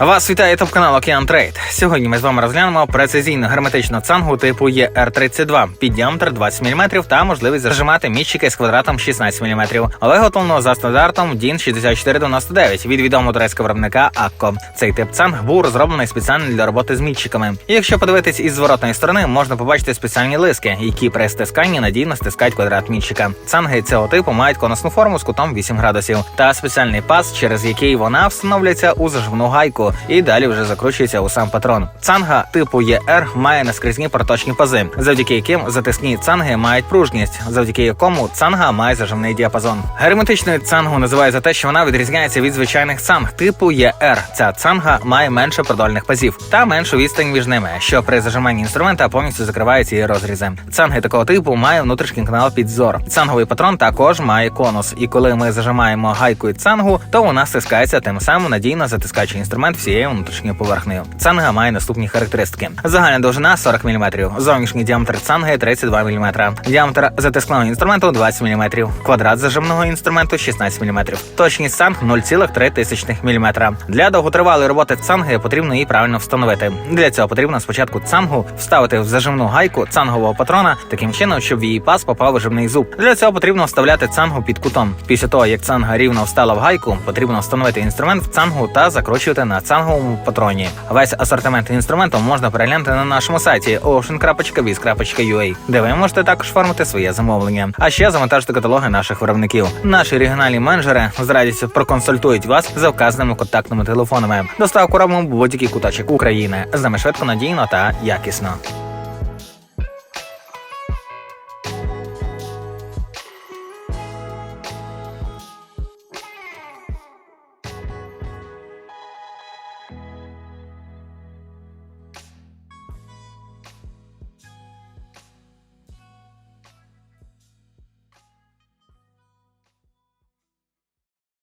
Вас вітає топ канал Океан Трейд. Сьогодні ми з вами розглянемо прецизійну герметичну цангу типу ER32 під діаметр 20 мм та можливість зажимати мітчики з квадратом 16 мм. Виготовлено за стандартом DIN 6499 від відомого турецького виробника Акко. Цей тип цанг був розроблений спеціально для роботи з мітчиками. Якщо подивитись із зворотної сторони, можна побачити спеціальні лиски, які при стисканні надійно стискають квадрат мітчика. Цанги цього типу мають конусну форму з кутом 8 градусів та спеціальний паз, через який вона встановлюється у заживну гайку і далі вже закручується у сам патрон. Цанга типу ЄР має наскрізні проточні пази, завдяки яким затискні цанги мають пружність, завдяки якому цанга має заживний діапазон. Герметичною цангу називають за те, що вона відрізняється від звичайних цанг типу ЄР. Ця цанга має менше продольних пазів та меншу відстань між ними, що при зажиманні інструмента повністю закриває ці розрізи. Цанги такого типу має внутрішній канал підзор. Цанговий патрон також має конус, і коли ми зажимаємо гайкою цангу, то вона стискається тим самим надійно затискаючи інструмент всією внутрішньою поверхнею. Цанга має наступні характеристики: загальна довжина 40 мм, зовнішній діаметр цанги 32 мм, діаметр затискного інструменту 20 мм, квадрат зажимного інструменту 16 мм, точність цанг 0,3 мм. Для довготривалої роботи цанги потрібно її правильно встановити. Для цього потрібно спочатку цангу вставити в зажимну гайку цангового патрона таким чином, щоб в її паз попав виживний зуб. Для цього потрібно вставляти цангу під кутом. Після того, як цанга рівно встала в гайку, потрібно встановити інструмент в цангу та закручувати на цанговому патроні. Весь асортимент інструменту можна переглянути на нашому сайті ocean.biz.ua, де ви можете також формити своє замовлення. А ще завантажити каталоги наших виробників. Наші регіональні менеджери з радістю проконсультують вас за вказаними контактними телефонами. Доставку робимо в будь-який куточок України. З нами швидко, надійно та якісно.